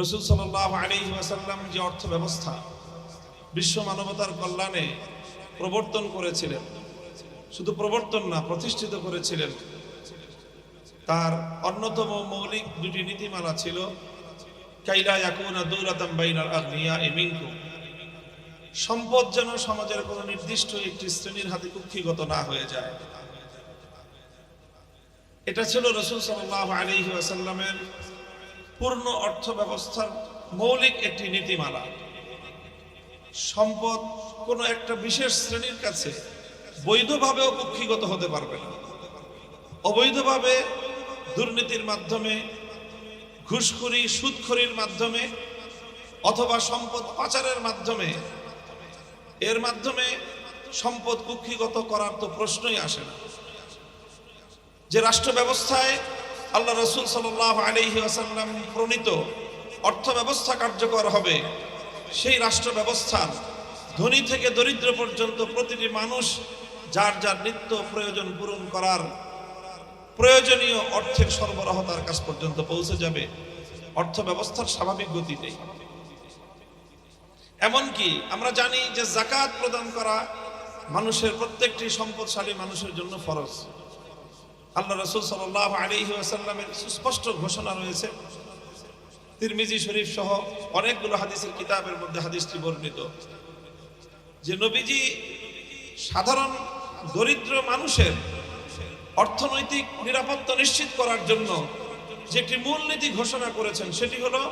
রসুল সাল্লাহ আলী ওয়াসাল্লাম যে অর্থ ব্যবস্থা বিশ্ব মানবতার কল্যাণে প্রবর্তন করেছিলেন, শুধু প্রবর্তন না, প্রতিষ্ঠিত করেছিলেন, তার অন্যতম মৌলিক দুটি নীতিমালা ছিল, কাইলা ইয়াকুনা দৌলাতাম বাইনাল আগনিয়া এমিনকু সম্পদ যেন সমাজের কোনো নির্দিষ্ট একটি শ্রেণির হাতে কুক্ষিগত না হয়ে যায়। এটা ছিল রসুল সাল্লাহ আলী আসাল্লামের পূর্ণ অর্থ ব্যবস্থার মৌলিক একটি নীতিমালা। সম্পদ কোনো একটা বিশেষ শ্রেণির কাছে বৈধভাবেও কুক্ষিগত হতে পারবে না। অবৈধভাবে দুর্নীতির মাধ্যমে, ঘুষখুরি, সুদখুরির মাধ্যমে অথবা সম্পদ পাচারের মাধ্যমে, এর মাধ্যমে সম্পদ কুক্ষিগত করার তো প্রশ্নই আসে না। যে রাষ্ট্র ব্যবস্থায় আল্লাহ রসুল সাল আলহি আসাল্লাম প্রণীত অর্থ ব্যবস্থা কার্যকর হবে। সেই রাষ্ট্র ব্যবস্থার ধনী থেকে দরিদ্র পর্যন্ত প্রতিটি মানুষ যার যার নিত্য প্রয়োজন পূরণ করার প্রয়োজনীয় অর্থের সরবরাহ তার কাছ পর্যন্ত পৌঁছে যাবে। অর্থ ব্যবস্থার স্বাভাবিক গতিতেই এমনকি আমরা জানি যে জাকাত প্রদান করা মানুষের প্রত্যেকটি সম্পদশালী মানুষের জন্য ফরজ। আল্লাহ রসুল সাল আলী আসাল্লামের সুস্পষ্ট ঘোষণা রয়েছে। তিরমিজি শরীফ সহ অনেকগুলো হাদিসের কিতাবের মধ্যে হাদিসটি বর্ণিত। যে নবীজি সাধারণ দরিদ্র মানুষের অর্থনৈতিক নিরাপত্তা নিশ্চিত করার জন্য যে একটি মূলনীতি ঘোষণা করেছেন, সেটি হলো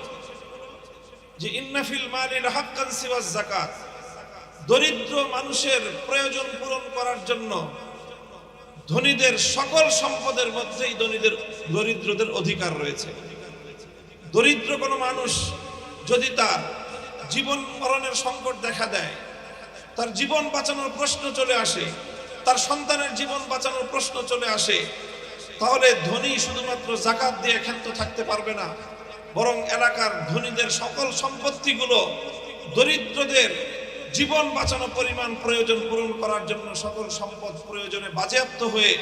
যে ইন্নাফিল মালিল হাক্কান সিওয়াজ জাকাত দরিদ্র মানুষের প্রয়োজন পূরণ করার জন্য ধনীদের সকল সম্পদের মধ্যেই ধনীদের, দরিদ্রদের অধিকার রয়েছে। দরিদ্র কোনো মানুষ যদি তার জীবন মরণের সংকট দেখা দেয়, তার জীবন বাঁচানোর প্রশ্ন চলে আসে, তার সন্তানের জীবন বাঁচানোর প্রশ্ন চলে আসে, তাহলে ধনী শুধুমাত্র জাকাত দিয়ে ক্ষান্ত থাকতে পারবে না। বরং এলাকার ধনীদের সকল সম্পত্তিগুলো দরিদ্রদের জীবন বাঁচানো পরিমাণ প্রয়োজন পূরণ করার জন্য সকল সম্পদ প্রয়োজনে বাজেয়াপ্ত হয়ে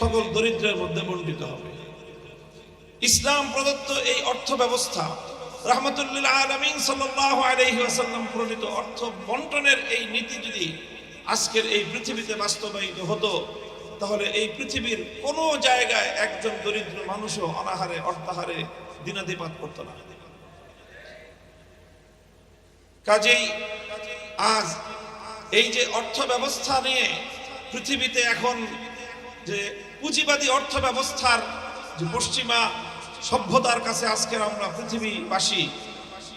সকল দরিদ্রের মধ্যে বন্টিত হবে। ইসলাম প্রদত্ত এই অর্থ ব্যবস্থা বন্টনের এই নীতি যদি আজকের এই পৃথিবীতে বাস্তবায়িত হতো, তাহলে এই পৃথিবীর কোনো জায়গায় একজন দরিদ্র মানুষও অনাহারে, অর্থাহারে না। কাজেই আজ এই যে অর্থ ব্যবস্থা নিয়ে পৃথিবীতে এখন যে পুঁজিবাদী অর্থ ব্যবস্থার যে পশ্চিমা সভ্যতার কাছে আজকের আমরা পৃথিবীবাসী,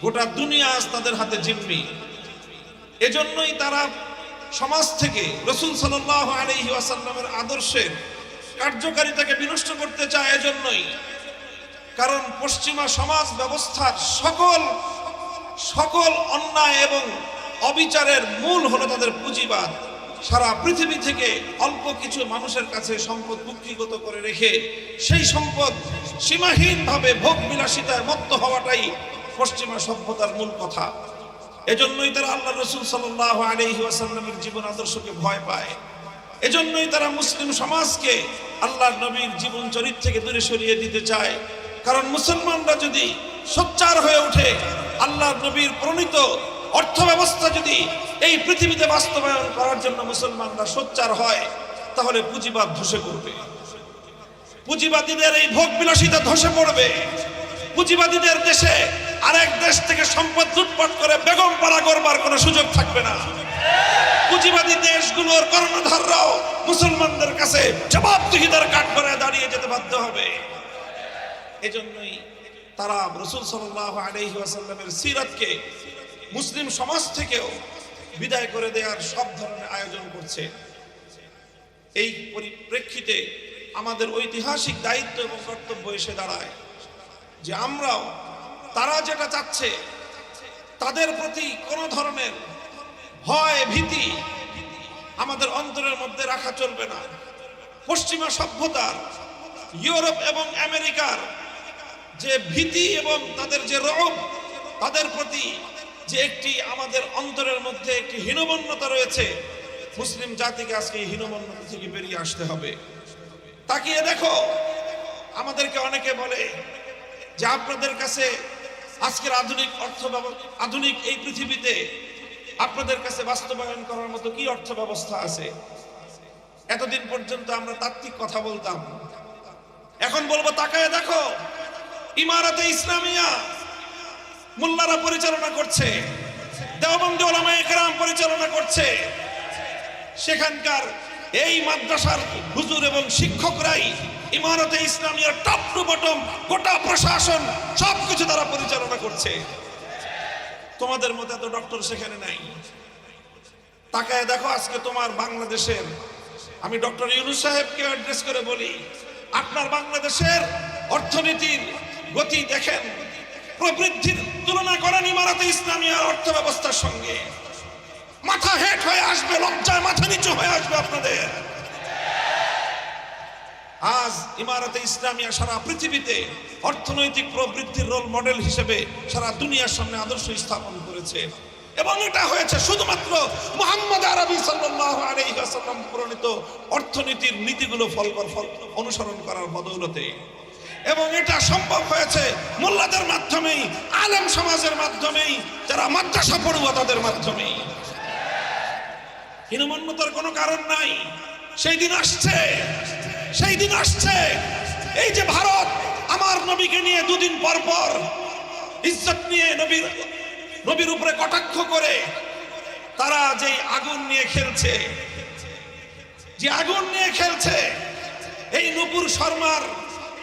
গোটা দুনিয়া আজ তাদের হাতে জিম্মি। এজন্যই তারা সমাজ থেকে রসুল সাল্লাহ আলহি আসাল্লামের আদর্শের কার্যকারিতাকে বিনষ্ট করতে চায় এজন্যই। কারণ পশ্চিমা সমাজ ব্যবস্থার সকল সকল অন্যায় এবং অবিচারের মূল হলো তাদের পুঁজিবাদ। সারা পৃথিবী থেকে অল্প কিছু মানুষের কাছে সম্পদ কুক্ষিগত করে রেখে সেই সম্পদ সীমাহীনভাবে ভোগ বিলাসিতায় মত্ত হওয়াটাই পশ্চিমা সভ্যতার মূল কথা। এজন্যই তারা আল্লাহ রসুল সাল্লাহ আলহি আসাল্লামের জীবন আদর্শকে ভয় পায়। এজন্যই তারা মুসলিম সমাজকে আল্লাহ নবীর জীবন চরিত্র থেকে দূরে সরিয়ে দিতে চায়। কারণ মুসলমানরা যদি সোচ্চার হয়ে ওঠে আল্লাহ নবীর প্রণীত অর্থ ব্যবস্থা যদি এই পৃথিবীতে বাস্তবায়ন করার জন্য মুসলমানরা সোচ্চার হয়, তাহলে পুঁজিবাদ ধসে পড়বে। পুঁজিবাদীদের এই ভোগ বিলাসিতা ধসে পড়বে। পুঁজিবাদীদের দেশে আরেক দেশ থেকে সম্পদ লুটপাট করে বেগম পাড়া করবার কোনো সুযোগ থাকবে না। পুঁজিবাদী দেশগুলোর কর্ণধাররাও মুসলমানদের কাছে জবাবদিহিতার কাঠ করে দাঁড়িয়ে যেতে বাধ্য হবে। এজন্যই তারা রসুল সাল্লাহ আলহি আসাল্লামের সিরাতকে মুসলিম সমাজ থেকেও বিদায় করে দেওয়ার সব ধরনের আয়োজন করছে। এই পরিপ্রেক্ষিতে আমাদের ঐতিহাসিক দায়িত্ব এবং কর্তব্য এসে দাঁড়ায় যে আমরাও তারা যেটা চাচ্ছে, তাদের প্রতি কোনো ধরনের ভয়, ভীতি আমাদের অন্তরের মধ্যে রাখা চলবে না। পশ্চিমা সভ্যতার, ইউরোপ এবং আমেরিকার যে ভীতি এবং তাদের যে রব তাদের প্রতি যে একটি আমাদের অন্তরের মধ্যে একটি হীনমন্যতা রয়েছে, মুসলিম জাতিকে আজকে এই হীনমন্যতা থেকে বেরিয়ে আসতে হবে। তাকিয়ে দেখো, আমাদেরকে অনেকে বলে যে আপনাদের কাছে আজকের আধুনিক অর্থ আধুনিক এই পৃথিবীতে আপনাদের কাছে বাস্তবায়ন করার মতো কি অর্থ ব্যবস্থা আছে? এতদিন পর্যন্ত আমরা তাত্ত্বিক কথা বলতাম। এখন বলব, তাকায় দেখো, ইমারতে ইসলামিয়া মোল্লারা পরিচালনা করছে। দেওবন্দি ওলামা একরাম পরিচালনা করছে। সেখানকার এই মাদ্রাসার হুজুর এবং শিক্ষকরাই ইমারতে ইসলামিয়ার টপ টু বটম গোটা প্রশাসন সবকিছু তারা পরিচালনা করছে। তোমাদের মতো এত ডক্টর সেখানে নাই। তাকায় দেখো আজকে তোমার বাংলাদেশের, আমি ডক্টর ইউনুস সাহেবকে অ্যাড্রেস করে বলি, আপনার বাংলাদেশের অর্থনীতির গতি দেখেন। প্রবৃদ্ধির তুলনা করেন ইমারতে ইসলামিয়ার অর্থ ব্যবস্থার সঙ্গে। মাথা হেট হয়ে আসবে, লজ্জায় মাথা নিচু হয়ে আসবে আপনাদের। আজ ইমারতে ইসলামিয়া সারা পৃথিবীতে অর্থনৈতিক প্রবৃদ্ধির রোল মডেল হিসেবে সারা দুনিয়ার সামনে আদর্শ স্থাপন করেছে। এবং এটা হয়েছে শুধুমাত্র মোহাম্মদ আরবি ওয়াসাল্লাম প্রণীত অর্থনীতির নীতিগুলো ফল অনুসরণ করার বদৌলতে। এবং এটা সম্ভব হয়েছে মোল্লাদের মাধ্যমেই, আলেম সমাজের মাধ্যমেই, যারা মাদ্রাসা পড়ুয়া তাদের মাধ্যমেই। হীনমন্যতার কোনো কারণ নাই। সেই দিন আসছে, সেই দিন আসছে। এই যে ভারত, আমার নবীকে নিয়ে দুদিন পর পর ইজ্জত নিয়ে নবীর নবীর উপরে কটাক্ষ করে তারা যেই আগুন নিয়ে খেলছে, যে আগুন নিয়ে খেলছে, এই নুপুর শর্মার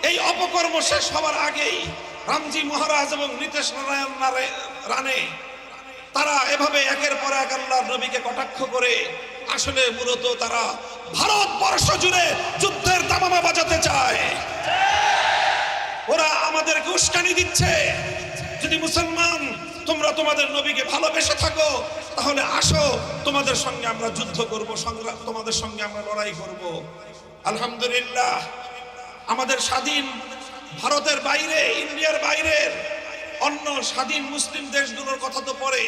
এই অপকর্ম শেষ হওয়ার আগেই রামজি মহারাজ এবং নীতিশ নারায়ণ নারে- রানে তারা এভাবে একের পর এক আল্লাহ নবীকে কটাক্ষ করে আসলে মূলত তারা ভারতবর্ষ জুড়ে যুদ্ধের দামামা বাজাতে চায়। ওরা আমাদেরকে উস্কানি দিচ্ছে। যদি মুসলমান, তোমরা তোমাদের নবীকে ভালোবেসে থাকো, তাহলে আসো, তোমাদের সঙ্গে আমরা যুদ্ধ করব সংগ্রাম তোমাদের সঙ্গে আমরা লড়াই করব। আলহামদুলিল্লাহ। আমাদের স্বাধীন ভারতের বাইরে ইন্ডিয়ার বাইরের অন্য স্বাধীন মুসলিম দেশগুলোর কথা তো পরে।